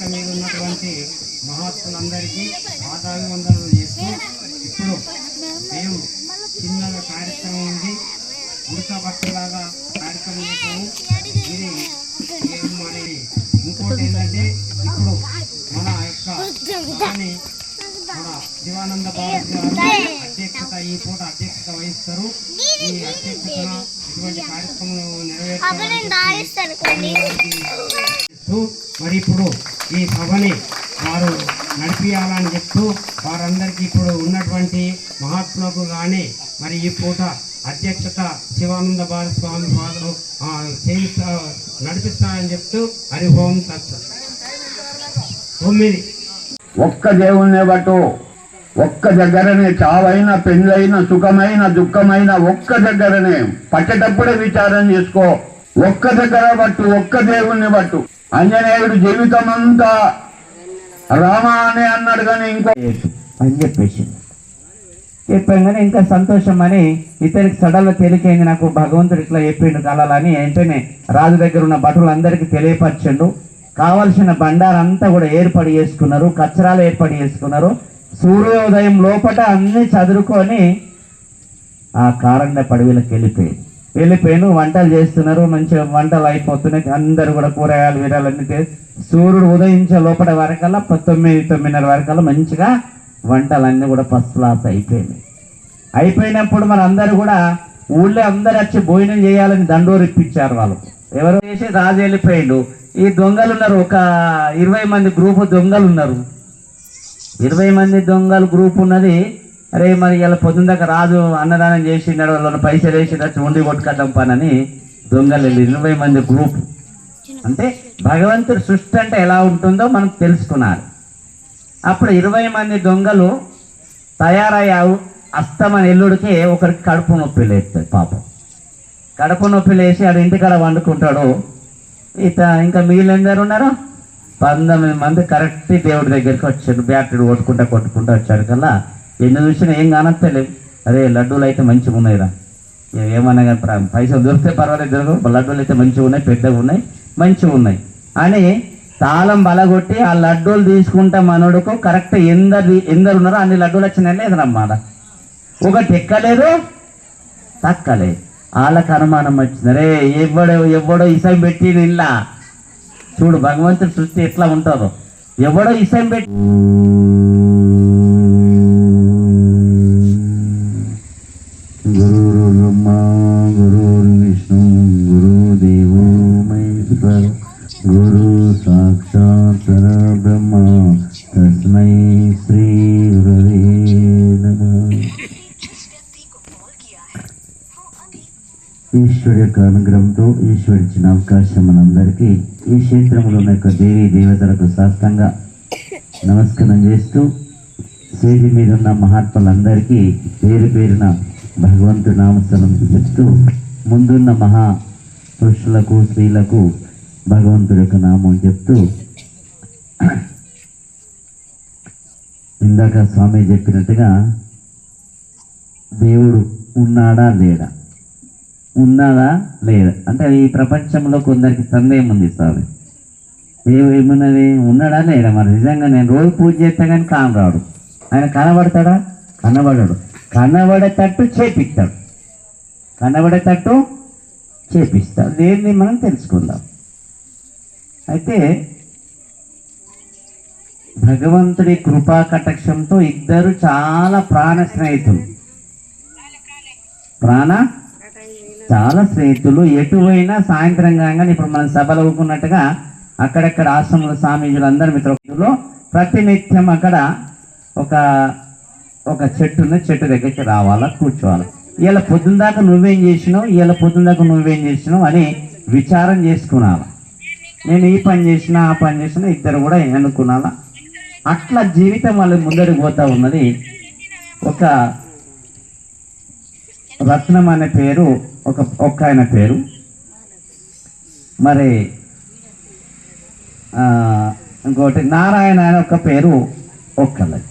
వేదిక మీద ఉన్నటువంటి మహాత్ములందరికీ పాదాభివందనలు చేస్తూ ఇప్పుడు మేము చిన్నగా కార్యక్రమం ఉంది. ఉడత భక్తులాగా కార్యక్రమం చేసాము ఇది ఏం మరి ఇంకోటి ఏంటంటే ఇప్పుడు మన యొక్క మన శివానంద భారత్ గారు అధ్యక్షత ఈ పూట అధ్యక్షత వహిస్తారు. ఈ అధ్యక్షతన ఇటువంటి కార్యక్రమం నెరవేర్చాలని చెప్తూ మరి ఇప్పుడు ఈ సభని వారు నడిపియాలని చెప్తూ వారందరికీ ఇప్పుడు ఉన్నటువంటి మహాత్ములకు కానీ మరి ఈ పూట అధ్యక్షత శివానంద భారస్వామి వారు ఆ, చేయిస్తా నడిపిస్తారని చెప్తూ హరిహోం తత్. తొమ్మిది. ఒక్క దేవుణ్ణి బట్టు ఒక్క దగ్గరనే చావైన పెళ్ళైన సుఖమైన దుఃఖమైన ఒక్క దగ్గరనే. పట్టేటప్పుడే విచారం చేసుకో. ఒక్క దగ్గర బట్టు ఒక్క దేవుణ్ణి బట్టు. ఆంజనేయుడు జీవితం అంతా రామా అని అన్నాడు కానీ ఇంకా అని చెప్పేసి. చెప్పాగానే ఇంకా సంతోషం అని ఇతనికి సడన్గా తేలికైంది నాకు భగవంతుడు ఇట్లా చెప్పిండు కలాలని వెంటనే రాజు దగ్గర ఉన్న భటులందరికీ తెలియపరచండు. కావలసిన బండారంతా కూడా ఏర్పాటు చేసుకున్నారు కచ్చరాలు ఏర్పాటు చేసుకున్నారు. సూర్యోదయం లోపట అన్ని చదువుకొని ఆ కారండ పడవలకు వెళ్ళిపోయి వెళ్ళిపోయాను వంటలు చేస్తున్నారు మంచిగా వంటలు అయిపోతున్నాయి అందరు కూడా కూరగాయలు వీరాలన్నీ సూర్యుడు ఉదయించే లోపల వరకల్లా ప- తొమ్మిది తొమ్మిదిన్నర వరకల్లా మంచిగా వంటలన్నీ కూడా ఫస్ట్ క్లాస్ అయిపోయినాయి. అయిపోయినప్పుడు మన అందరూ కూడా ఊళ్ళో అందరు వచ్చి భోజనం చేయాలని దండోరు ఇప్పించారు వాళ్ళు. ఎవరు చేసి రాజు వెళ్ళిపోయిండు. ఈ దొంగలు ఉన్నారు ఒక ఇరవై మంది గ్రూపు దొంగలు ఉన్నారు. ఇరవై మంది దొంగలు గ్రూప్ ఉన్నది అరే మరి ఇలా పొద్దున్న దాకా రాజు అన్నదానం చేసి వాళ్ళ పైసలు వేసినట్టు ఉండి కొట్టుకట్టం పనని దొంగలు వెళ్ళి. ఇరవై మంది గ్రూప్. అంటే భగవంతుడు సృష్టి అంటే ఎలా ఉంటుందో మనం తెలుసుకున్నారు. అప్పుడు ఇరవై మంది దొంగలు తయారయ్యావు అస్తమన ఎల్లుడికి ఒకరికి కడుపు నొప్పి లేస్తుంది పాపం. కడుపు నొప్పి లేచి ఆడు ఇంటికాడ వండుకుంటాడు. ఇత ఇంకా మిగిలిన ఎందరు ఉన్నారు? పంతొమ్మిది మంది కరెక్ట్ దేవుడి దగ్గరికి వచ్చాడు బ్యాటరీ కొట్టుకుంటా కొట్టుకుంటా వచ్చాడు కల్లా ఎన్ని చూసినా ఏం కానత్తలేవు అరే లడ్డూలు అయితే మంచిగా ఉన్నాయిరా. ఏమన్నా కానీ పైసలు దొరికితే పర్వాలేదు దొరకవు లడ్డూలు అయితే మంచిగా ఉన్నాయి పెద్దగా ఉన్నాయి మంచిగా ఉన్నాయి. అని తాళం బలగొట్టి ఆ లడ్డూలు తీసుకుంటే మనోడుకు కరెక్ట్ ఎందరు ఎందరు ఉన్నారో అన్ని లడ్డూలు వచ్చినాయి లేదనమాట ఒకటి ఎక్కలేదు తక్కలేదు వాళ్ళకి అనుమానం వచ్చింది. రే ఎవడో ఎవడో ఇసం పెట్టి ఇలా. చూడు భగవంతుడి సృష్టి ఎట్లా ఉంటుందో. ఎవడో ఇసం పెట్టి గురు బ్రహ్మ గురు విష్ణు గురుదేవో మహేశ్వర గురు సాక్షాత్ పరబ్రహ్మ తస్మై శ్రీ గురవే నమః. ఈశ్వరు యొక్క అనుగ్రహంతో ఈశ్వరు ఇచ్చిన అవకాశం మనందరికీ. ఈ క్షేత్రంలో ఉన్న యొక్క దేవీ దేవతలకు శాస్త్రంగా నమస్కారం చేస్తూ స్టేజ్ మీద ఉన్న మహాత్ములందరికీ పేరు పేరున భగవంతు నామస్థలం చెప్తూ ముందున్న మహా పురుషులకు స్త్రీలకు భగవంతుడి యొక్క నామం చెప్తూ ఇందాక స్వామి చెప్పినట్టుగా దేవుడు ఉన్నాడా లేడా? ఉన్నాడా లేదా అంటే ఈ ప్రపంచంలో కొందరికి సందేహం ఉంది స్వామి. దేవుడు ఏమున్నది? ఉన్నాడా లేడా? మరి నిజంగా నేను రోజు పూజ చేస్తే కానీ కాను రాడు. ఆయన కనబడతాడా? కనబడడు. కనబడేటట్టు చేపిస్తాడు. కనబడేటట్టు చేపిస్తాడు. దేన్ని మనం తెలుసుకుందాం. అయితే భగవంతుడి కృపా కటాక్షంతో ఇద్దరు చాలా ప్రాణ స్నేహితులు. ప్రాణ? చాలా స్నేహితులు. ఎటువైనా సాయంత్రం కాగానే ఇప్పుడు మనం సభలు అవుకున్నట్టుగా అక్కడక్కడ ఆశ్రమంలో స్వామీజులు అందరి మిత్రులు. ప్రతినిత్యం అక్కడ ఒక ఒక చెట్టు ఉన్న చెట్టు దగ్గరికి రావాలా కూర్చోవాలి. ఇలా పొద్దున దాకా నువ్వేం చేసినావు ఇలా పొద్దున దాకా నువ్వేం చేసినావు అని విచారం చేసుకున్నాను నేను ఈ పని చేసినా ఆ పని చేసినా ఇద్దరు కూడా అనుకున్నాను అట్లా జీవితం వాళ్ళు ముందడికి పోతా ఉన్నది. ఒక రత్నం అనే పేరు ఒక ఒక్క ఆయన పేరు. మరి ఇంకోటి నారాయణ అనే ఒక పేరు ఒక్కలది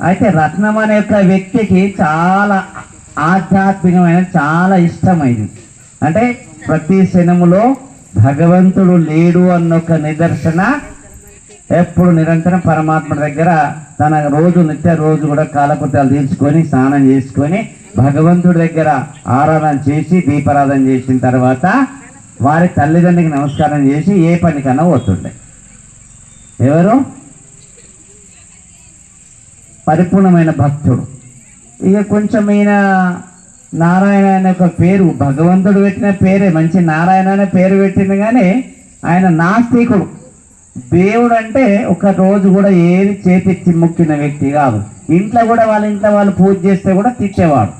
అయితే రత్నం అనే ఒక వ్యక్తికి చాలా ఆధ్యాత్మికమైన చాలా ఇష్టమైనది అంటే ప్రతి శనములో భగవంతుడు లేడు అన్న ఒక నిదర్శన ఎప్పుడు నిరంతరం పరమాత్మ దగ్గర తన రోజు నిత్య రోజు కూడా కాలకృత్యాలు తీర్చుకొని స్నానం చేసుకొని భగవంతుడి దగ్గర ఆరాధన చేసి దీపారాధన చేసిన తర్వాత వారి తల్లిదండ్రికి నమస్కారం చేసి ఏ పనికన్నా పోతుండే. ఎవరు? పరిపూర్ణమైన భక్తుడు. ఇక కొంచెం ఈయన నారాయణ అనే ఒక పేరు భగవంతుడు పెట్టిన పేరే మంచి నారాయణ అనే పేరు పెట్టింది కానీ ఆయన నాస్తికుడు. దేవుడు అంటే ఒక రోజు కూడా ఏది చేతి మొక్కిన వ్యక్తి కాదు. ఇంట్లో కూడా వాళ్ళ ఇంట్లో వాళ్ళు పూజ చేస్తే కూడా తిట్టేవాడు.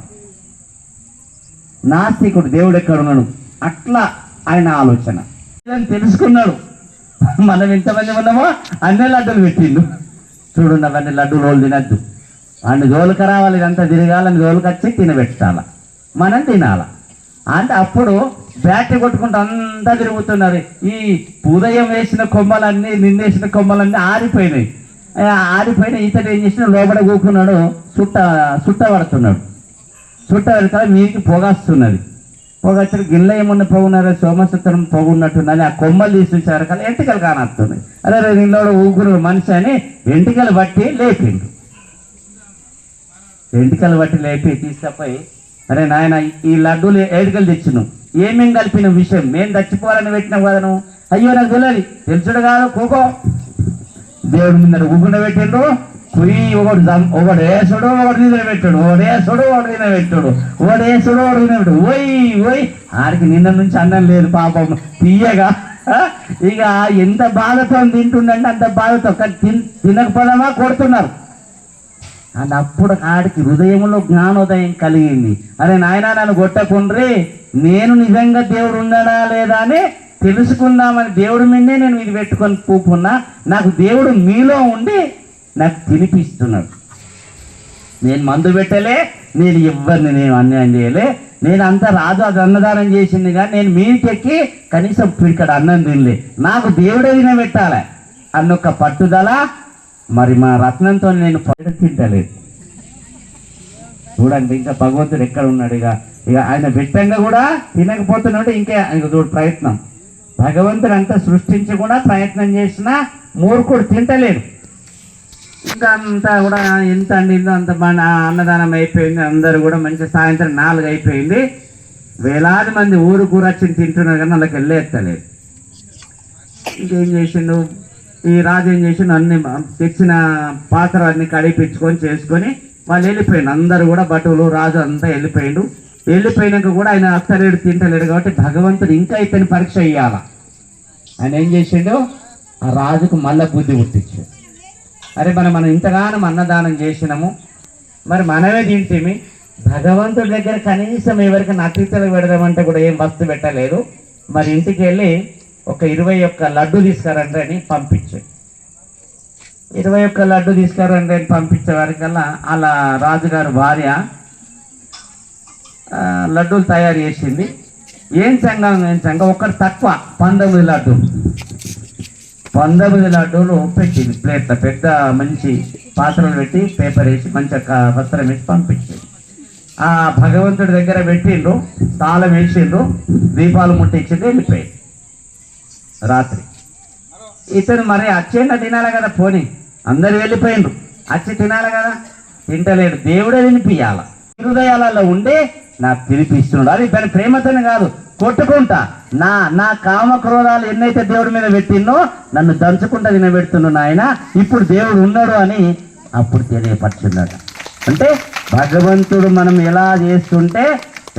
నాస్తికుడు దేవుడు ఎక్కడున్నాడు అట్లా ఆయన ఆలోచన. తెలుసుకున్నాడు? మనం ఇంతమంది ఉన్నామో? అన్నీ లడ్డలు పెట్టిండు. చూడండి అవన్నీ లడ్డు రోజులు తినద్దు. అన్ని జోలికి రావాలి ఇదంతా తిరగాలని జోలికి వచ్చి తినబెట్టాల. మనం తినాల. అంటే అప్పుడు బ్యాటరీ కొట్టుకుంటూ అంతా తిరుగుతున్నారు ఈ ఉదయం వేసిన కొమ్మలన్నీ నిన్నేసిన కొమ్మలన్నీ ఆరిపోయినాయి. ఆరిపోయిన ఇతడు ఏం చేసిన లోపల కూకున్నాడు చుట్ట చుట్ట పడుతున్నాడు. చుట్ట పెడతా మీకు పొగస్తున్నది పొగ వచ్చి గిన్నె ఏమన్నా పొగున్నారో సోమసూత్రం పోగున్నట్టున్నది ఆ కొమ్మలు తీసేసారు కానీ ఎంటికలు కానొస్తున్నాయి అదే రే నిన్నోడు ఊగురు మనిషి అని వెంటికలు బట్టి లేపిండు. వెంటికలు బట్టి లేపి తీసుకపోయి అరే నాయన ఈ లడ్డూలు ఏడుకలు తెచ్చిను? ఏమేం కలిపిన విషయం? మేము చచ్చిపోవాలని పెట్టినాం కదా నువ్వు. అయ్యో నాకు తెలియదు తెలుసుడు కాదు కోకో దేవుడి మీద ఊగుండ పెట్టిండు పోయి ఒకడు ఒకడు వేసుడు ఒకడు నిద్ర పెట్టాడు ఒకడు వేసుడు ఒకడు నిద్ర పెట్టాడు ఒకడు వేసుడు ఒకడు నిద్ర పెట్టాడు. ఓయ్ ఓయ్ ఆడికి నిన్న నుంచి అన్నం లేదు పాపం. తీయగా ఇక ఎంత బాధతో తింటుండంటే అంత బాధతో కానీ తిన్ తినకపోదామా కొడుతున్నారు. అండ్ అప్పుడు ఆడికి హృదయంలో జ్ఞానోదయం కలిగింది. అరే నాయన నన్ను కొట్టకుండ్రి నేను నిజంగా దేవుడు ఉన్నాడా లేదా అని తెలుసుకుందామని దేవుడి మీదే నేను ఇది పెట్టుకొని కూకున్నా నాకు దేవుడు మీలో ఉండి నాకు తినిపిస్తున్నాడు నేను మందు పెట్టలే నేను ఎవరిని నేను అన్యాయం చేయలే. నేను అంత రాజు అది అన్నదానం చేసింది కానీ నేను మీకెక్కి కనీసం పిడికడ అన్నం తినలే. నాకు దేవుడే తినబెట్టాలి అన్నొక్క పట్టుదల మరి మా రత్నంతో నేను పట్టు తింటలేదు. చూడండి ఇంకా భగవంతుడు ఎక్కడ ఉన్నాడు ఇక? ఇక ఆయన పెట్టంగా కూడా తినకపోతున్నాడు ఇంకా ఇంక చూడు ప్రయత్నం. భగవంతుడు అంతా సృష్టించి కూడా ప్రయత్నం చేసినా మూర్ఖుడు తింటలేడు. ఇంకా అంతా కూడా ఎంత అండిందో అంత బాగా అన్నదానం అయిపోయింది అందరూ కూడా మంచి సాయంత్రం నాలుగు అయిపోయింది. వేలాది మంది ఊరు కూరొచ్చి తింటున్నారు కానీ వాళ్ళకి వెళ్ళేస్తలేదు ఇంకేం చేసిండు? ఈ రాజు ఏం చేసిండు? అన్ని తెచ్చిన పాత్ర అన్ని కడిపించుకొని చేసుకొని వాళ్ళు వెళ్ళిపోయిండు. అందరూ కూడా బటువులు రాజు అంతా వెళ్ళిపోయిండు. వెళ్ళిపోయినాక కూడా ఆయన అత్తలేడు తింటలేడు కాబట్టి భగవంతుడు ఇంకా ఇతని పరీక్ష ఇయ్యాల ఆయన ఏం చేసిండు? ఆ రాజుకు మళ్ళా బుద్ధి పుట్టించాడు. అరే మనం మనం ఇంతగానం అన్నదానం చేసినాము. మరి మనమే తింటేమి. భగవంతుడి దగ్గర కనీసం ఎవరికి అతిథులకు పెడదామంటే కూడా ఏం వస్తు పెట్టలేదు. మరి ఇంటికి వెళ్ళి ఒక ఇరవై ఒక్క లడ్డు తీసుకురండి అని పంపించాడు ఇరవై ఒక్క లడ్డు తీసుకురండి అని పంపించే వారికల్లా అలా రాజుగారు భార్య లడ్డూలు తయారు చేసింది. ఏం సంఘం ఏం సంఘం? ఒక్కటి తక్కువ పంతొమ్మిది లడ్డూలు. పంతొమ్మిది లడ్డూలు పెట్టింది ప్లేట్ల పెద్ద మంచి పాత్రలు పెట్టి పేపర్ వేసి మంచి వస్త్రం వేసి పంపించింది. ఆ భగవంతుడి దగ్గర పెట్టిండ్రు తాళం వేసిండ్రు దీపాలు ముట్టించింది వెళ్ళిపోయింది. రాత్రి. ఇతను మరి అచ్చేంత తినాలి కదా పోని. అందరు వెళ్ళిపోయిండ్రు. అచ్చి తినాలి కదా? తింటలేడు. దేవుడే వినిపించాల హృదయాలలో ఉండే నాకు తినిపిస్తున్నాడు. అది దాని ప్రేమతోనే కాదు. కొట్టుకుంటా. నా నా కామ క్రోధాలు ఎన్నైతే దేవుడి మీద పెట్టిందో నన్ను దంచుకుంటా తినబెడుతున్నాడు ఆయన ఇప్పుడు దేవుడు ఉన్నాడు అని అప్పుడు తెలియపరుచున్నాడు. అంటే భగవంతుడు మనం ఎలా చేస్తుంటే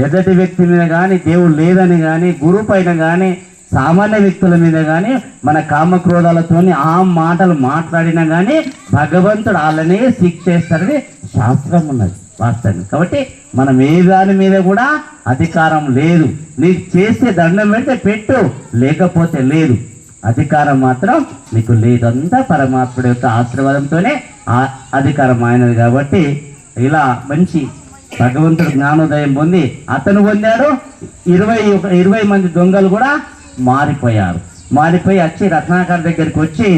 ఎదటి వ్యక్తి మీద కానీ దేవుడు లేదని కానీ గురువు పైన కానీ సామాన్య వ్యక్తుల మీద కానీ మన కామక్రోధాలతో ఆ మాటలు మాట్లాడినా కానీ భగవంతుడు వాళ్ళనే శిక్షేస్తారని శాస్త్రం ఉన్నది. వాస్తవం కాబట్టి మనం ఏ దాని మీద కూడా అధికారం లేదు. నీకు చేస్తే దండం పెడితే పెట్టు లేకపోతే లేదు. అధికారం మాత్రం నీకు లేదంతా పరమాత్ముడు యొక్క ఆశీర్వాదంతోనే ఆ అధికారం ఆయనది కాబట్టి ఇలా మంచి భగవంతుడు జ్ఞానోదయం పొంది అతను పొందాడు. ఇరవై ఒక ఇరవై మంది దొంగలు కూడా మారిపోయారు. మారిపోయి వచ్చి రత్నాకర్ దగ్గరికి వచ్చి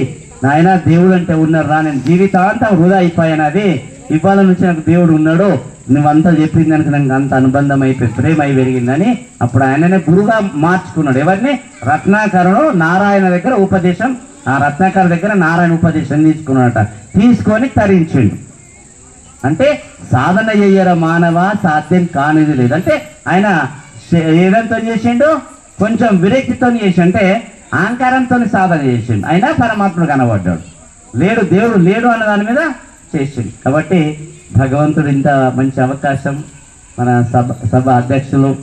నాయన దేవుడు అంటే ఉన్నారు రా నేను జీవితాంతం వృధా అయిపోయానది ఇవాళ నుంచి నాకు దేవుడు ఉన్నాడు నువ్వంతా చెప్పింది దానికి నాకు అంత అనుబంధం అయిపోయి ప్రేమ అయి పెరిగిందని అప్పుడు ఆయననే గురుగా మార్చుకున్నాడు. ఎవరిని? రత్నాకరుడు నారాయణ దగ్గర ఉపదేశం ఆ రత్నాకర్ దగ్గర నారాయణ ఉపదేశం తీసుకున్నాడట. తీసుకొని తరించిండు. అంటే సాధన చెయ్యర మానవ సాధ్యం కానిది లేదు. అంటే ఆయన ఏదంతో చేసిండు? కొంచెం విరక్తితో చేసి అంటే అహంకారంతో సాధన చేసిండు. అయినా పరమాత్ముడు కనబడ్డాడు. లేడు దేవుడు లేడు అన్న దాని మీద చేసింది కాబట్టి భగవంతుడు ఇంత మంచి అవకాశం మన సభ సభ అధ్యక్షులు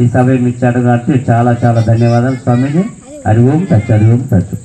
ఈ సభ ఇచ్చాడు కాబట్టి చాలా చాలా ధన్యవాదాలు స్వామీజీ. హరి ఓం తచ్చు హరి ఓం తచ్చు